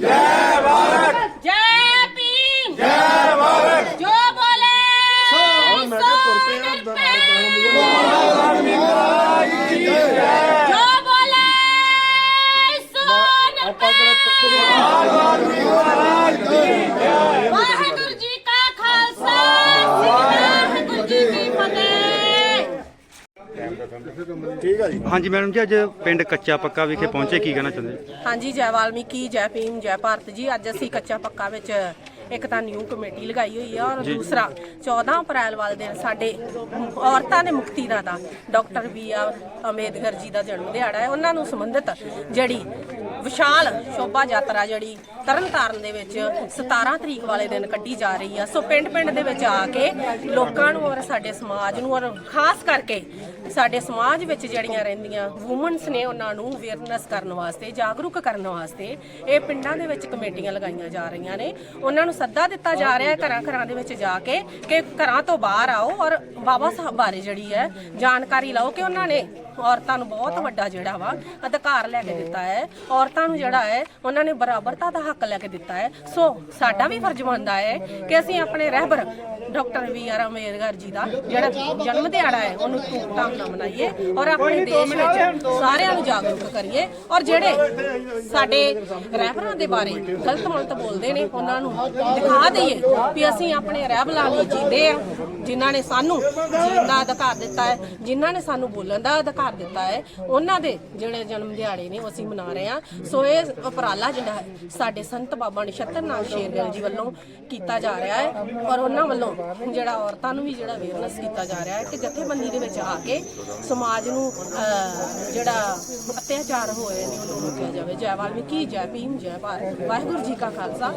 Yeah. ਜੀ। ਹਾਂਜੀ madam ਜੀ ਅੱਜ ਪਿੰਡ ਕੱਚਾ ਪੱਕਾ ਵਿਖੇ ਪਹੁੰਚੇ ਕੀ ਕਹਿਣਾ ਚਾਹੁੰਦੇ? ਹਾਂਜੀ ਜੈ ਵਾਲਮੀਕੀ ਜੈ ਭੀਮ ਜੈ ਭਾਰਤ ਜੀ ਅੱਜ ਅਸੀਂ ਕੱਚਾ ਪੱਕਾ ਵਿੱਚ ਇੱਕ ਤਾਂ ਨਿਊ ਕਮੇਟੀ ਲਗਾਈ ਹੋਈ ਹੈ ਔਰ ਦੂਸਰਾ 14 ਅਪ੍ਰੈਲ ਵਾਲੇ ਦਿਨ ਸਾਡੇ ਔਰਤਾਂ ਦੇ ਮੁਕਤੀ ਦਾ ਦਾ doctor B R Ambedkar ji ਦਾ ਜਨਮ ਦਿਹਾੜਾ ਹੈ। ਉਹਨਾਂ ਨੂੰ ਸੰਬੰਧਿਤ ਜਿਹੜੀ ਵਿਸ਼ਾਲ ਸ਼ੋਭਾ ਯਾਤਰਾ ਜਿਹੜੀ ਤਰਨਤਾਰਨ ਦੇ ਵਿੱਚ 17 ਤਰੀਕ ਵਾਲੇ ਦਿਨ ਕੱਢੀ ਜਾ ਰਹੀ ਆ। ਸੋ ਪਿੰਡ ਪਿੰਡ ਦੇ ਵਿੱਚ ਆ ਕੇ ਲੋਕਾਂ ਨੂੰ ਔਰ ਸਾਡੇ ਸਮਾਜ ਨੂੰ ਔਰ ਖਾਸ ਕਰਕੇ ਸਾਡੇ ਸਮਾਜ ਵਿੱਚ ਜਿਹੜੀਆਂ ਰਹਿੰਦੀਆਂ ਔਮਨਸ ਨੇ ਉਹਨਾਂ ਨੂੰ ਅਵੇਅਰਨੈਸ ਕਰਨ ਵਾਸਤੇ, ਜਾਗਰੂਕ ਕਰਨ ਵਾਸਤੇ ਇਹ ਪਿੰਡਾਂ ਦੇ ਵਿੱਚ ਕਮੇਟੀਆਂ ਲਗਾਈਆਂ ਜਾ ਰਹੀਆਂ ਨੇ। ਉਹਨਾਂ ਨੂੰ ਸੱਦਾ ਦਿੱਤਾ ਜਾ ਰਿਹਾ ਹੈ ਘਰਾਂ ਘਰਾਂ ਦੇ ਵਿੱਚ ਜਾ ਕੇ ਕਿ ਘਰਾਂ ਤੋਂ ਬਾਹਰ ਆਓ ਔਰ ਬਾਬਾ ਸਾਹਿਬ ਬਾਰੇ ਜਿਹੜੀ ਹੈ ਜਾਣਕਾਰੀ ਲਓ ਕਿ ਉਹਨਾਂ ਨੇ ਔਰਤਾਂ ਨੂੰ ਬਹੁਤ ਵੱਡਾ ਜਿਹੜਾ ਵਾ ਅਧਿਕਾਰ ਲੈ ਕੇ ਦਿੱਤਾ ਹੈ। ਔਰਤਾਂ ਨੂੰ ਜਿਹੜਾ ਹੈ, ਉਹਨਾਂ ਨੇ ਬਰਾਬਰਤਾ ਦਾ ਹੱਕ ਲੈ ਕੇ ਦਿੱਤਾ ਹੈ। ਸੋ ਸਾਡਾ ਵੀ ਫਰਜ਼ ਬਣਦਾ ਹੈ ਕਿ ਅਸੀਂ ਆਪਣੇ ਰਹਿਬਰ doctor B R Ambedkar ji ਦਾ ਜਿਹੜਾ ਜਨਮ ਦਿਹਾੜਾ ਹੈ ਉਹਨੂੰ ਧੂਮਧਾਮ ਨਾਲ ਮਨਾਈਏ ਔਰ ਆਪਣੇ ਦੇਸ਼ ਵਿੱਚ ਸਾਰਿਆਂ ਨੂੰ ਜਾਗਰੂਕ ਕਰੀਏ ਔਰ ਜਿਹੜੇ ਸਾਡੇ ਰਹਿਬਰਾਂ ਦੇ ਬਾਰੇ ਗਲਤ ਮਲਤ ਬੋਲਦੇ ਨੇ ਉਹਨਾਂ ਨੂੰ ਦਿਖਾ ਦਈਏ ਵੀ ਅਸੀਂ ਆਪਣੇ ਰਹਿਬਰਾਂ ਲਈ ਜੀਂਦੇ ਆ ਜਿਨ੍ਹਾਂ ਨੇ ਸਾਨੂੰ ਜੀਣ ਦਾ ਅਧਿਕਾਰ ਦਿੱਤਾ ਹੈ ਜਿਨ੍ਹਾਂ ਨੇ ਸਾਨੂੰ ਬੋਲਣ ਦਾ ਅਧਿਕਾਰ ਦਿੱਤਾ ਹੈ ਉਹਨਾਂ ਦੇ ਜਿਹੜੇ ਜਨਮ ਦਿਹਾੜੇ ਨੇ ਉਹ ਅਸੀਂ ਮਨਾ ਰਹੇ ਹਾਂ। ਸੋ ਇਹ ਉਪਰਾਲਾ ਜਿਹੜਾ ਹੈ ਸਾਡੇ ਸੰਤ ਬਾਬਾ ਨਛੱਤਰ ਨਾਮ ਸ਼ੇਰਗਿੱਲ ਜੀ ਵੱਲੋਂ ਕੀਤਾ ਜਾ ਰਿਹਾ ਹੈ ਔਰ ਉਹਨਾਂ ਵੱਲੋਂ ਜਿਹੜਾ ਔਰਤਾਂ ਨੂੰ ਵੀ ਜਿਹੜਾ ਅਵੇਅਰਨੈਸ ਕੀਤਾ ਜਾ ਰਿਹਾ ਹੈ ਕਿ ਜਥੇਬੰਦੀ ਦੇ ਵਿੱਚ ਆ ਕੇ ਸਮਾਜ ਨੂੰ ਅਹ, ਜਿਹੜਾ ਅਤਿਆਚਾਰ ਹੋਏ ਨੇ ਉਹਨੂੰ ਰੋਕਿਆ ਜਾਵੇ। ਜੈ ਵਾਲਮੀਕੀ ਜੈ ਭੀਮ ਜੈ ਭਾਰਤ। ਵਾਹਿਗੁਰੂ ਜੀ ਕਾ ਖਾਲਸਾ।